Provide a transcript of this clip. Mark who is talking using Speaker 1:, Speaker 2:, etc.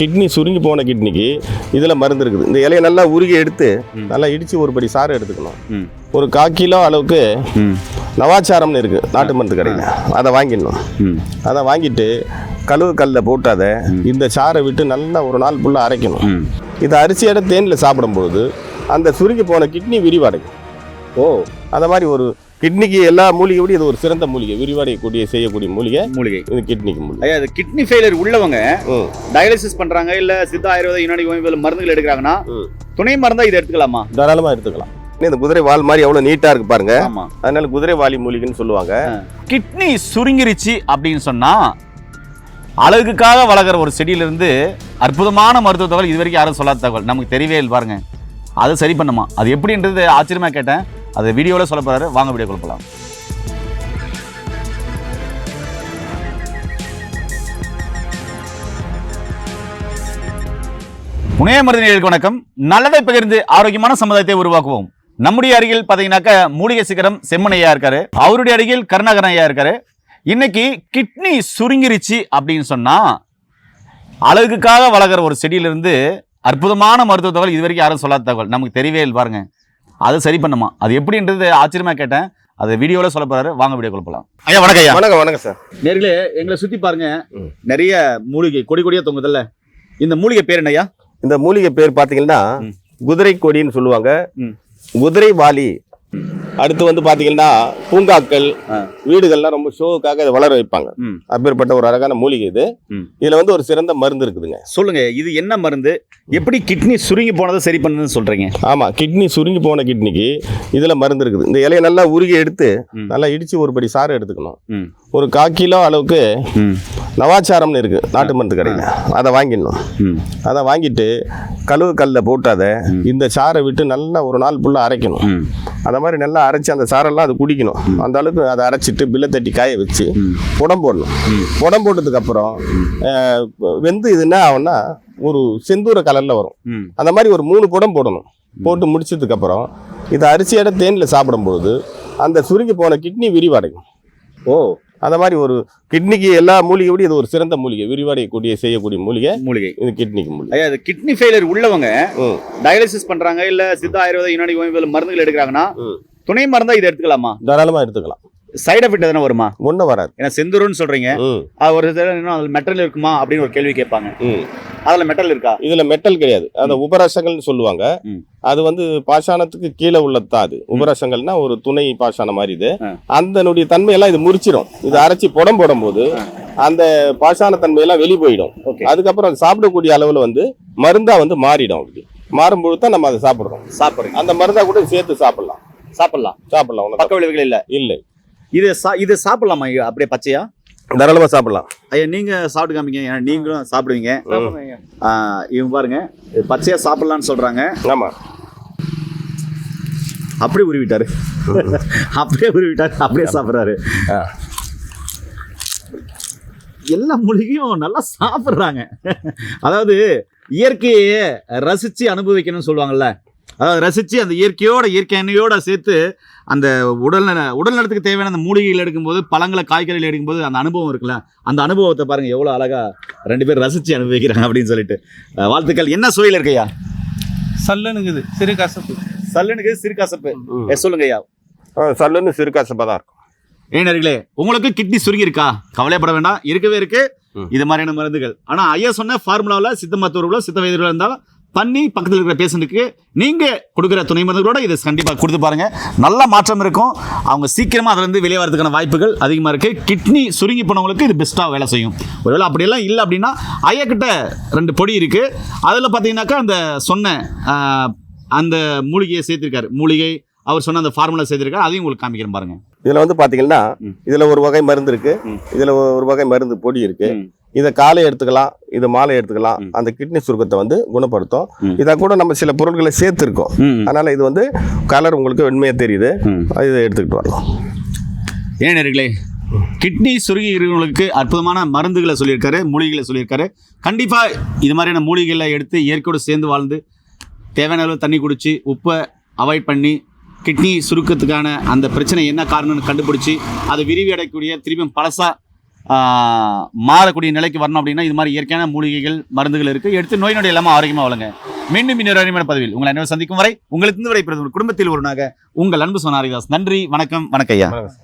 Speaker 1: Kidney சுருங்கி போன கிட்னிக்கு இதில் மருந்து இருக்குது. இந்த இலையை நல்லா உருகி எடுத்து நல்லா இடித்து ஒரு படி சாறு எடுத்துக்கணும். ஒரு கால் கிலோ அளவுக்கு நவாச்சாரம்னு இருக்குது நாட்டு மருந்து கடையில். அதை வாங்கிடணும். அதை வாங்கிட்டு கழுவு கல்லில் போட்டு அதை இந்த சாறை விட்டு நல்லா ஒரு நாள் ஃபுல்லாக அரைக்கணும். இதை அரிசியோட தேனில் சாப்பிடும்பொழுது அந்த சுருங்கி போன கிட்னி விரிவடையும்.
Speaker 2: ஓ.
Speaker 1: அந்த மாதிரி ஒரு கிட்னிக்கு எல்லா மூலிகை விட இது ஒரு சிறந்த மூலிகை. விரிவடையக்கூடிய செய்யக்கூடிய மூலிகை.
Speaker 2: மூலிகை.
Speaker 1: இது கிட்னிக்கு மூலிகை.
Speaker 2: ஐயா இது கிட்னி ஃபெயிலியர் உள்ளவங்க டயாலிசிஸ் பண்றாங்க இல்ல சித்த ஆயுர்வேத யுனானி ஹோமியோபதி மருந்துகள் எடுக்கிறாங்கன்னா
Speaker 1: ம்.
Speaker 2: துணை மருந்தா இதை எடுத்துக்கலாமா?
Speaker 1: தாராளமாக எடுத்துக்கலாம். இந்த குதிரை வால் மாதிரி எவ்வளோ நீட்டாக இருக்கு பாருங்க. அதனால குதிரை வாலி மூலிகைன்னு சொல்லுவாங்க.
Speaker 2: கிட்னி சுருங்கிருச்சு அப்படின்னு சொன்னா அழகுக்காக வளர்க்குற ஒரு செடியிலிருந்து அற்புதமான மருத்துவ தகவல் இது வரைக்கும் யாரும் சொல்லாத தகவல். நமக்கு தெரியவே இல்லை பாருங்க. அது சரி பண்ணுமா? அது எப்படின்றது ஆச்சரியமா கேட்டேன். அது வீடியோவில் சொல்ல போகிறாரு வாங்க வீடியோ கொடுக்கலாம் புனைய மருந்தினர்களுக்கு வணக்கம். நல்லதை பகிர்ந்து ஆரோக்கியமான சமுதாயத்தை உருவாக்குவோம். நம்முடைய அருகில் பார்த்தீங்கன்னாக்க மூலிகை சிகரம் செம்மனையா இருக்காரு. அவருடைய அருகில் கருணாகரன் ஐயா இருக்காரு. இன்னைக்கு கிட்னி சுருங்கிருச்சு அப்படின்னு சொன்னா அழகுக்காக வளர்கிற ஒரு செடியிலிருந்து அற்புதமான மருத்துவ தகவல் இது வரைக்கும் யாரும் சொல்லாத தகவல். நமக்கு தெரியவே இல்லை பாருங்க. அது சரி பண்ணுமா? அது எப்படின்றது ஆச்சரியமா கேட்டேன். அது வீடியோவில் சொல்ல போறாரு. வாங்க வீடியோ கொடுக்கலாம் ஐயா வணக்கம் ஐயா.
Speaker 1: வணக்கம் வணக்கம் சார்.
Speaker 2: நேர்களே எங்களை சுத்தி பாருங்க. நிறைய மூலிகை கொடி கொடியா தொங்குதல்ல. இந்த மூலிகை பேர் என்னய்யா?
Speaker 1: இந்த மூலிகை பேர் பார்த்தீங்கன்னா. குதிரை கொடின்னு சொல்லுவாங்க.
Speaker 2: ம்.
Speaker 1: குதிரை வாலி அடுத்து வந்து பார்த்தீங்கன்னா பூங்காக்கள். வீடுகள்லாம் ரொம்ப ஷோவுக்காக இதை வளர வைப்பாங்க. அப்பேற்பட்ட ஒரு அழகான மூலிகை இது. இதுல வந்து ஒரு சிறந்த மருந்து இருக்குதுங்க.
Speaker 2: சொல்லுங்க இது என்ன மருந்து? எப்படி கிட்னி சுருங்கி போனதை சரி பண்ணுதுன்னு சொல்றீங்க?
Speaker 1: ஆமா கிட்னி சுருங்கி போன கிட்னிக்கு இதுல மருந்து இருக்குது. இந்த இலையை நல்லா உருகி எடுத்து. நல்லா இடிச்சு ஒரு படி சாறு எடுத்துக்கணும். ஒரு கால் கிலோ அளவுக்கு நவாச்சாரம்னு இருக்கு நாட்டு மருந்து கடையில். அதை வாங்கிடணும். அதை வாங்கிட்டு கழுவு கல்லில் போட்டு அதை இந்த சாறை விட்டு நல்லா ஒரு நாள் ஃபுல்லாக அரைக்கணும்.
Speaker 2: ம்
Speaker 1: அந்த மாதிரி நல்லா அரைச்சி அந்த சாரெல்லாம் அது குடிக்கணும் அந்த அளவுக்கு அதை அரைச்சிட்டு பில்லை தட்டி காய வச்சு. புடம் போடணும். புடம் போட்டதுக்கப்புறம் வெந்து இது என்ன ஆகும்னா ஒரு செந்தூர கலரில் வரும். அந்த மாதிரி ஒரு மூணு புடம் போடணும். போட்டு முடிச்சதுக்கப்புறம் இதை அரிசியோட தேனில் சாப்பிடும்பொழுது அந்த சுருங்கி போன கிட்னி விரிவடையும்.
Speaker 2: ஓ.
Speaker 1: அந்த மாதிரி ஒரு கிட்னிக்கு எல்லா மூலிகை விட இது ஒரு சிறந்த மூலிகை. விரிவடையக்கூடிய செய்யக்கூடிய மூலிகை.
Speaker 2: மூலிகை.
Speaker 1: இது கிட்னிக்கு மூலிகை.
Speaker 2: ஐயா கிட்னி ஃபெயிலியர் உள்ளவங்க டயாலிசிஸ் பண்றாங்க இல்ல சித்த ஆயுர்வேத யுனானி மருந்துகள் எடுக்கிறாங்கன்னா துணை மருந்தா இதை எடுத்துக்கலாமா?
Speaker 1: தாராளமாக எடுத்துக்கலாம்.
Speaker 2: சைடு எஃபெக்ட் எதனா வருமா?
Speaker 1: ஒன்றும் வராது.
Speaker 2: ஏன்னா செந்தூருன்னு சொல்றீங்க. ஒரு மெட்டல் இருக்குமா அப்படின்னு ஒரு கேள்வி கேட்பாங்க. அதுல மெட்டல் இருக்கா?
Speaker 1: இதில் மெட்டல் கிடையாது. அந்த உபரசங்கள்னு சொல்லுவாங்க. அது வந்து பாஷாணத்துக்கு கீழே உள்ளது தான் அது உபரசங்கள்னா ஒரு துணை பாஷாணம் மாதிரி இது. அதனுடைய தன்மையெல்லாம் இது முறிச்சிடும் இது அரைச்சி புடம் போடும்போது அந்த பாஷாண தன்மையெல்லாம் வெளியே போயிடும். அதுக்கப்புறம் அது சாப்பிடக்கூடிய அளவில் வந்து மருந்தா வந்து மாறிடும் அப்படி. மாறும்பொழுது தான் நம்ம அதை சாப்பிட்றோம்.
Speaker 2: சாப்பிடுறீங்க
Speaker 1: அந்த மருந்தா கூட சேர்த்து சாப்பிடலாம்.
Speaker 2: சாப்பிடலாம்.
Speaker 1: சாப்பிடலாம்
Speaker 2: பக்க விளைவுகள் இல்ல.
Speaker 1: இல்லை.
Speaker 2: இது சா- இது சாப்பிடலாமா? அப்படியே பச்சையா?
Speaker 1: தாராளமாக சாப்பிடலாம்.
Speaker 2: ஐயா நீங்க சாப்பிட்டு காமிங்க. ஏன்னா நீங்களும் சாப்பிடுவீங்க. இவங்க பாருங்க. இது பச்சையா சாப்பிடலாம்னு சொல்றாங்க.
Speaker 1: ஆமாம்
Speaker 2: அப்படியே உருவிட்டாரு. அப்படியே உருவிட்டாரு. அப்படியே சாப்பிட்றாரு. எல்லா மூலிகையும் நல்லா சாப்பிட்றாங்க. அதாவது இயற்கையை ரசித்து அனுபவிக்கணும்னு சொல்லுவாங்கல்ல. அதாவது ரசித்து அந்த இயற்கையோட இயற்கை எண்ணெயோட சேர்த்து அந்த உடல் நல உடல் நலத்துக்கு தேவையான அந்த மூலிகைகள் எடுக்கும்போது பழங்களை காய்கறிகள் எடுக்கும்போது அந்த அனுபவம் இருக்குல்ல? அந்த அனுபவத்தை பாருங்க எவ்வளோ அழகா ரெண்டு பேர் ரசித்து அனுபவிக்கிறாங்க அப்படின்னு சொல்லிட்டு. வாழ்த்துக்கள். என்ன சுவையில் இருக்கையா
Speaker 3: சல்லனுக்குது சிறு கசப்பு.
Speaker 2: சல்லுனுக்கு சிறுகாசப்பு
Speaker 1: ம்.
Speaker 2: ஏ, சொல்லுங்க ஐயா.
Speaker 1: சல்லுன்னு சிறுகாசப்பாக தான் இருக்கும்.
Speaker 2: ஏனர்களே உங்களுக்கு கிட்னி சுருங்கி இருக்கா கவலைப்பட வேண்டாம். இருக்கவே இருக்கு. இது மாதிரியான மருந்துகள். ஆனா ஐயா சொன்ன ஃபார்முலாவில் சித்த மருத்துவர்களோ சித்த வைத்தியர்களோ இருந்தாலும் பண்ணி பக்கத்தில் இருக்கிற பேஷண்ட்டுக்கு நீங்க கொடுக்குற துணை மருந்துகளோட இதை கண்டிப்பாக கொடுத்து பாருங்க. நல்ல மாற்றம் இருக்கும். அவங்க சீக்கிரமா அதுல இருந்து வெளியே வரதுக்கான வாய்ப்புகள் அதிகமாக இருக்கு. கிட்னி சுருங்கி போனவங்களுக்கு இது பெஸ்ட்டாக வேலை செய்யும். ஒருவேளை அப்படியெல்லாம் இல்லை அப்படின்னா ஐயா கிட்ட ரெண்டு பொடி இருக்கு. அதில் பார்த்தீங்கன்னாக்கா அந்த சொன்ன அந்த மூலிகையை சேர்த்திருக்காரு. மூலிகை அவர் சொன்ன அந்த ஃபார்முலா சேர்த்திருக்காரு. அதையும் உங்களுக்கு காமிக்கிறேன் பாருங்க.
Speaker 1: இதில் வந்து பார்த்தீங்கன்னா. இதில் ஒரு வகை மருந்து இருக்கு.
Speaker 2: ம்.
Speaker 1: இதில் ஒரு வகை மருந்து பொடி இருக்கு.
Speaker 2: ம்.
Speaker 1: இதை காலை எடுத்துக்கலாம் இதை மாலை எடுத்துக்கலாம். அந்த கிட்னி சுருக்கத்தை வந்து குணப்படுத்தும். இதை கூட நம்ம சில பொருட்களை சேர்த்துருக்கோம் அதனால இது வந்து கலர் உங்களுக்கு வெண்மையாக தெரியுது. இதை எடுத்துக்கிட்டு வரலாம்
Speaker 2: ஏன் நேர்களே கிட்னி சுருங்கி இருக்கிறவங்களுக்கு அற்புதமான மருந்துகளை சொல்லியிருக்காரு மூலிகைகளை சொல்லியிருக்காரு கண்டிப்பாக இது மாதிரியான மூலிகைகளை எடுத்து இயற்கையோடு சேர்ந்து வாழ்ந்து தேவையான அளவு தண்ணி குடிச்சு உப்பை அவாய்ட் பண்ணி கிட்னி சுருக்கத்துக்கான அந்த பிரச்சனை என்ன காரணம்னு கண்டுபிடிச்சி அதை விரிவி அடையக்கூடிய திரும்பியும் பழசா ஆஹ், மாறக்கூடிய நிலைக்கு வரணும் அப்படின்னா இது மாதிரி இயற்கையான மூலிகைகள் மருந்துகள் இருக்கு. எடுத்து நோய் நொடி இல்லாமல் ஆரோக்கியமாக வழங்க. மீண்டும் இன்னொரு அருமையான பதவியில் உங்களை அனைவரும் சந்திக்கும் வரை உங்களுக்கு இருந்து வரை குடும்பத்தில் குடும்பத்தில் நாக உங்கள் அன்பு சொன்னாரிதாஸ் நன்றி வணக்கம் வணக்கம் ஐயா.